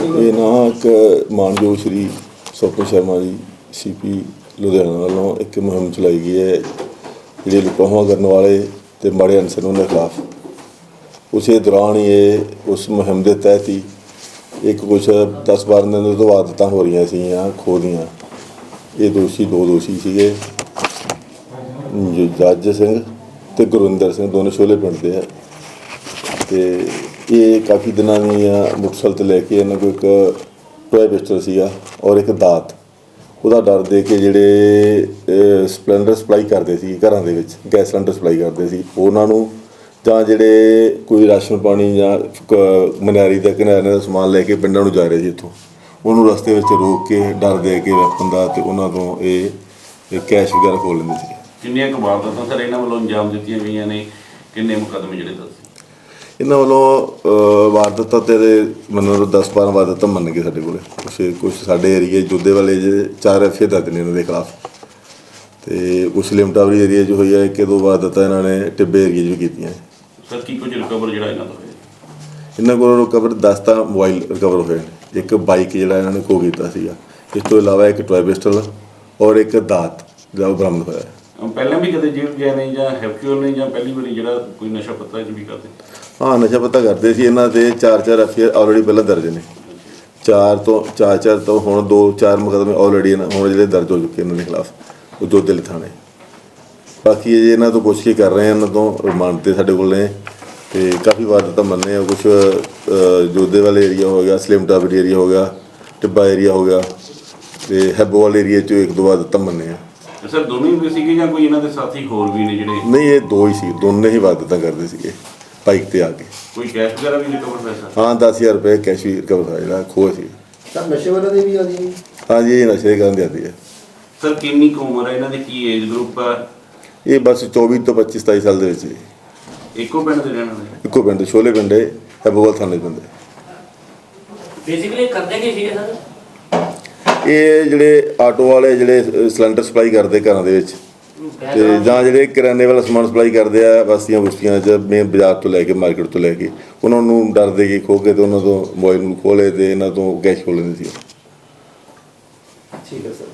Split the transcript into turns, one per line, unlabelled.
ਇਹ ਨਾ ਇੱਕ ਮਾਨਯੋਗ ਸ਼੍ਰੀ ਸੋਪੀ ਸ਼ਰਮਾ ਜੀ ਸੀਪੀ ਲੁਧਿਆਣਾ ਵੱਲੋਂ ਇੱਕ ਮੁਹਿੰਮ ਚਲਾਈ ਗਈ ਹੈ, ਜਿਹੜੇ ਲੁਕਾਹਾਂ ਕਰਨ ਵਾਲੇ ਤੇ ਮਾੜੇ ਅਨਸਰ ਉਹਨਾਂ ਖਿਲਾਫ। ਉਸੇ ਦੌਰਾਨ ਹੀ ਇਹ, ਉਸ ਮੁਹਿੰਮ ਦੇ ਤਹਿਤ ਹੀ ਇੱਕ ਕੁਛ 10 12 ਦਿਨ ਤੋਂ ਆਦਤਾਂ ਹੋ ਰਹੀਆਂ ਸੀਗੀਆਂ ਖੋਹ ਦੀਆਂ ਇਹ ਦੋਸ਼ੀ ਦੋ ਦੋਸ਼ੀ ਸੀਗੇ ਜੱਜ ਸਿੰਘ ਤੇ ਗੁਰਵਿੰਦਰ ਸਿੰਘ, ਦੋਨੇ ਛੋਲੇ ਪਿੰਡ ਦੇ ਆ। ਤੇ ਇਹ ਕਾਫੀ ਦਿਨਾਂ ਦੀਆਂ ਮੁਕਸਲ ਤੇ ਲੈ ਕੇ ਇਹਨਾਂ ਕੋਲ ਇੱਕ ਟੋਏ ਪਿਸਟਲ ਸੀਗਾ ਔਰ ਇੱਕ ਦਾਤ। ਉਹਦਾ ਡਰ ਦੇ ਕੇ ਜਿਹੜੇ ਸਪਲੈਂਡਰ ਸਪਲਾਈ ਕਰਦੇ ਸੀ ਘਰਾਂ ਦੇ ਵਿੱਚ, ਗੈਸ ਸਿਲੰਡਰ ਸਪਲਾਈ ਕਰਦੇ ਸੀ, ਉਹਨਾਂ ਨੂੰ ਜਾਂ ਜਿਹੜੇ ਕੋਈ ਰਾਸ਼ਨ ਪਾਣੀ ਜਾਂ ਕ- ਮਨਿਆਰੀ ਦਾ ਕਿਨਾਰੇ ਦਾ ਸਮਾਨ ਲੈ ਕੇ ਪਿੰਡਾਂ ਨੂੰ ਜਾ ਰਹੇ ਸੀ ਇੱਥੋਂ ਉਹਨੂੰ ਰਸਤੇ ਵਿੱਚ ਰੋਕ ਕੇ ਡਰ ਦੇ ਕੇ ਵੈਪਨ ਦਾ ਤੇ ਉਹਨਾਂ ਤੋਂ ਇਹ ਕੈਸ਼ ਵਗੈਰਾ ਖੋਲ ਲੈਂਦੇ ਸੀ।
ਕਿੰਨੀਆਂ ਕੁ ਵਾਰਦਾਤਾਂ ਸਰ ਇਹਨਾਂ ਵੱਲੋਂ ਅੰਜਾਮ ਦਿੱਤੀਆਂ ਗਈਆਂ ਨੇ, ਕਿੰਨੇ ਮੁਕੱਦਮੇ ਜਿਹੜੇ ਦੱਸੇ
ਇਹਨਾਂ ਵੱਲੋਂ ਵਾਰਦਾਤਾਂ ਤੇ ਮੈਨੂੰ 10 12 ਵਾਰਦਾਤਾਂ ਮੰਨ ਕੇ ਸਾਡੇ ਕੋਲੇ। ਕੁਛ ਕੁਛ ਸਾਡੇ ਏਰੀਏ ਜੋਧੇ ਵਾਲੇ ਜੇ ਚਾਰ ਐਫਏ ਦਰਜ ਨੇ ਇਹਨਾਂ ਦੇ ਖਿਲਾਫ। ਤੇ ਕੁਛ ਲਿਮਟਾਵਰੀ ਏਰੀਆ 'ਚ ਹੋਈ ਹੈ ਕਿ ਦੋ ਵਾਰਦਾਤਾਂ ਇਹਨਾਂ ਨੇ ਟਿੱਬੇ ਏਰੀਏ 'ਚ ਵੀ ਕੀਤੀਆਂ।
ਸਰ ਕੀ ਕੁਝ ਰਿਕਵਰ ਜਿਹੜਾ ਇਹਨਾਂ ਤੋਂ ਹੋਇਆ?
ਇਹਨਾਂ ਕੋਲੋਂ ਰਿਕਵਰ 10 ਤਾਂ ਮੋਬਾਈਲ ਰਿਕਵਰ ਹੋਏ ਨੇ। ਇੱਕ ਬਾਈਕ ਜਿਹੜਾ ਇਹਨਾਂ ਨੇ ਖੋ ਕੀਤਾ ਸੀਗਾ। ਇਸ ਤੋਂ ਇਲਾਵਾ ਇੱਕ ਟੋਏ ਪਿਸਟਲ ਔਰ ਇੱਕ ਦਾਤ ਜਿਹੜਾ ਬਰਾਮਦ ਹੋਇਆ
ਪਹਿਲਾਂ ਵੀ ਕਦੇ ਜੇਲ੍ਹ ਗਏ ਨੇ ਜਾਂ ਹੈਪਕਿਊਰ ਨੇ ਜਾਂ ਪਹਿਲੀ ਵਾਰੀ ਜਿਹੜਾ ਕੋਈ ਨਸ਼ਾ ਪੱਤਾ ਚ ਵੀ ਕਰਦੇ?
ਹਾਂ, ਨਸ਼ਾ ਪੱਤਾ ਕਰਦੇ ਸੀ ਇਹਨਾਂ ਤੇ ਚਾਰ ਚਾਰ ਐਫਆਰ ਆਲਰੇਡੀ ਪਹਿਲਾਂ ਦਰਜ ਨੇ। ਚਾਰ ਤੋਂ ਚਾਰ ਚਾਰ ਤੋਂ ਹੁਣ ਦੋ, ਚਾਰ ਮੁਕੱਦਮੇ ਆਲਰੇਡੀ ਹੁਣ ਜਿਹੜੇ ਦਰਜ ਹੋ ਚੁੱਕੇ ਇਹਨਾਂ ਦੇ ਖਿਲਾਫ ਉਹ ਜੋ ਦਿਲ ਥਾਣੇ। ਬਾਕੀ ਇਹ ਇਹਨਾਂ ਤੋਂ ਪੁੱਛ ਕੇ ਕਰ ਰਹੇ ਆ, ਇਹਨਾਂ ਤੋਂ ਰਿਮਾਂਡ ਤੇ ਸਾਡੇ ਕੋਲ ਨੇ। ਤੇ ਕਾਫੀ ਵਾਰ ਤਾਂ ਮੰਨੇ ਆ ਕੁਝ ਜੋਧੇ ਵਾਲੇ ਏਰੀਆ ਹੋ ਗਿਆ, ਸਲਿਮ ਟਾਵਰ ਏਰੀਆ ਹੋ ਗਿਆ, ਟਿੱਬਾ ਏਰੀਆ ਹੋ ਗਿਆ, ਤੇ ਹੈਬੋਵਾਲ ਏਰੀਆ ਚ ਇੱਕ ਦੋ ਵਾਰ ਤਾਂ ਮੰਨੇ ਆ।
ਸਰ ਦੋਵੇਂ ਵੀ ਸੀਗੇ ਜਾਂ ਕੋਈ ਇਹਨਾਂ ਦੇ ਸਾਥੀ ਹੋਰ ਵੀ ਨੇ ਜਿਹੜੇ?
ਨਹੀਂ ਇਹ ਦੋ ਹੀ ਸੀ ਦੋਨੇ ਹੀ ਵਾਰਦਾਤਾਂ ਕਰਦੇ ਸੀਗੇ ਬਾਈਕ ਤੇ ਆ ਕੇ।
ਕੋਈ ਕੈਸ਼ ਵਗੈਰਾ ਵੀ ਰਿਕਵਰ ਹੋਇਆ ਸਰ?
ਹਾਂ 10000 ਰੁਪਏ ਕੈਸ਼ ਵੀ ਰਿਕਵਰ ਹੋਇਆ ਜਿਹੜਾ ਖੋਇਆ ਸੀ।
ਸਰ ਨਸ਼ੇ ਵਾਲੇ ਦੇ ਵੀ ਆ ਜੀ?
ਹਾਂਜੀ ਇਹ ਨਸ਼ੇ ਕਰਨ ਦੀ ਆਦੀ ਹੈ
ਸਰ ਕਿੰਨੀ ਕੁ ਉਮਰ ਹੈ ਇਹਨਾਂ ਦੀ? ਕੀ ਏਜ ਗਰੁੱਪ ਹੈ
ਇਹ ਬਸ 24 ਤੋਂ 25 27 ਸਾਲ ਦੇ ਵਿੱਚ ਜੀ।
ਇੱਕੋ ਪਿੰਡ ਦੇ ਰਹਿਣ ਵਾਲੇ
ਇੱਕੋ ਪਿੰਡ ਛੋਲੇ ਪਿੰਡੇ ਹੈਬੋਵਾਲ ਥਾਣੇ ਦੇ ਬੰਦੇ
ਬੇਸਿਕਲੀ ਕਰਦੇ ਕੀ ਸੀਗੇ ਸਰ?
ਇਹ ਜਿਹੜੇ ਆਟੋ ਵਾਲੇ ਜਿਹੜੇ ਸਿਲੰਡਰ ਸਪਲਾਈ ਕਰਦੇ ਘਰਾਂ ਦੇ ਵਿੱਚ। ਤੇ ਜਾਂ ਜਿਹੜੇ ਕਿਰਾਨੇ ਵਾਲਾ ਸਮਾਨ ਸਪਲਾਈ ਕਰਦੇ ਆ ਬਸਤੀਆਂ ਬੁਸਤੀਆਂ 'ਚ ਮੇਨ ਬਾਜ਼ਾਰ ਤੋਂ ਲੈ ਕੇ ਮਾਰਕੀਟ ਤੋਂ ਲੈ ਕੇ। ਉਹਨਾਂ ਨੂੰ ਡਰ ਦੇ ਕੇ ਖੋ ਕੇ ਤੇ ਉਹਨਾਂ ਤੋਂ ਮੋਬਾਈਲ ਨੂੰ ਖੋਲੇ ਤੇ ਇਹਨਾਂ ਤੋਂ ਕੈਸ਼ ਖੋਲ ਲੈਂਦੇ ਸੀ।
ਠੀਕ ਹੈ ਸਰ।